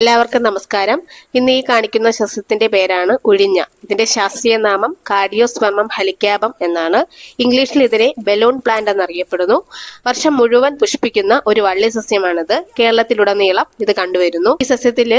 എല്ലാവർക്കും നമസ്കാരം. ഇന്ന് ഈ കാണിക്കുന്ന സസ്യത്തിന്റെ പേരാണ് ഉഴിഞ്ഞ. ഇതിന്റെ ശാസ്ത്രീയ നാമം കാർഡിയോസ്പെർമം ഹലിക്കാബം എന്നാണ്. ഇംഗ്ലീഷിൽ ഇതിനെ ബലൂൺ പ്ലാന്റ് എന്നറിയപ്പെടുന്നു. വർഷം മുഴുവൻ പുഷ്പിക്കുന്ന ഒരു വള്ളി സസ്യമാണിത്. കേരളത്തിലുടനീളം ഇത് കണ്ടുവരുന്നു. ഈ സസ്യത്തിൽ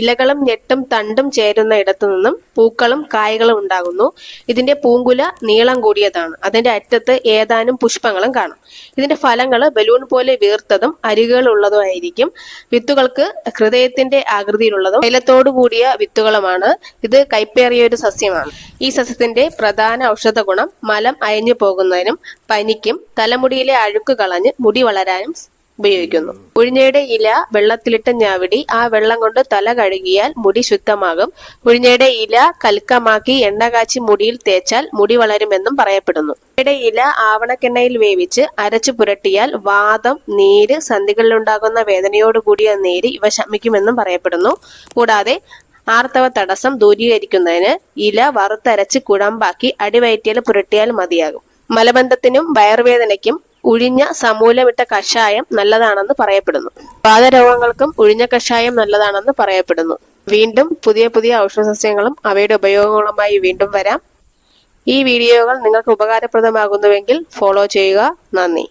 ഇലകളും ഞെട്ടും തണ്ടും ചേരുന്ന ഇടത്തു നിന്നും പൂക്കളും കായകളും ഉണ്ടാകുന്നു. ഇതിന്റെ പൂങ്കുല നീളം കൂടിയതാണ്. അതിന്റെ അറ്റത്ത് ഏതാനും പുഷ്പങ്ങളും കാണും. ഇതിന്റെ ഫലങ്ങൾ ബലൂൺ പോലെ വീർത്തതും അരികുകളുള്ളതും ആയിരിക്കും. വിത്തുകൾക്ക് ഹൃദയത്തിന്റെ ആകൃതിയിലുള്ളതും തൈലത്തോടു കൂടിയ വിത്തുകളുമാണ്. ഇത് കൈപ്പേറിയ ഒരു സസ്യമാണ്. ഈ സസ്യത്തിന്റെ പ്രധാന ഔഷധ ഗുണം മലം അയഞ്ഞു പോകുന്നതിനും പനിക്കും തലമുടിയിലെ അഴുക്ക് കളഞ്ഞ് മുടി വളരാനും ഉപയോഗിക്കുന്നു. ഉഴിഞ്ഞയുടെ ഇല വെള്ളത്തിലിട്ട് ഞാവിടി ആ വെള്ളം കൊണ്ട് തല കഴുകിയാൽ മുടി ശുദ്ധമാകും. ഉഴിഞ്ഞയുടെ ഇല കൽക്കമാക്കി എണ്ണ കാച്ചി മുടിയിൽ തേച്ചാൽ മുടി വളരുമെന്നും പറയപ്പെടുന്നു. ഉഴിഞ്ഞയുടെ ഇല ആവണക്കെണ്ണയിൽ വേവിച്ച് അരച്ചു പുരട്ടിയാൽ വാദം നീര് സന്ധികളിലുണ്ടാകുന്ന വേദനയോട് കൂടിയ നീര് ഇവ ശമിക്കുമെന്നും പറയപ്പെടുന്നു. കൂടാതെ ആർത്തവ തടസ്സം ദൂരീകരിക്കുന്നതിന് ഇല വറുത്തരച്ച് കുഴമ്പാക്കി അടിവയറ്റിയാൽ പുരട്ടിയാൽ മതിയാകും. മലബന്ധത്തിനും വയറുവേദനയ്ക്കും ഉഴിഞ്ഞ സമൂലമിട്ട കഷായം നല്ലതാണെന്ന് പറയപ്പെടുന്നു. പാദരോഗങ്ങൾക്കും ഉഴിഞ്ഞ കഷായം നല്ലതാണെന്ന് പറയപ്പെടുന്നു. വീണ്ടും പുതിയ പുതിയ ഔഷധസസ്യങ്ങളും അവയുടെ ഉപയോഗങ്ങളുമായി വീണ്ടും വരാം. ഈ വീഡിയോകൾ നിങ്ങൾക്ക് ഉപകാരപ്രദമാകുന്നുവെങ്കിൽ ഫോളോ ചെയ്യുക. നന്ദി.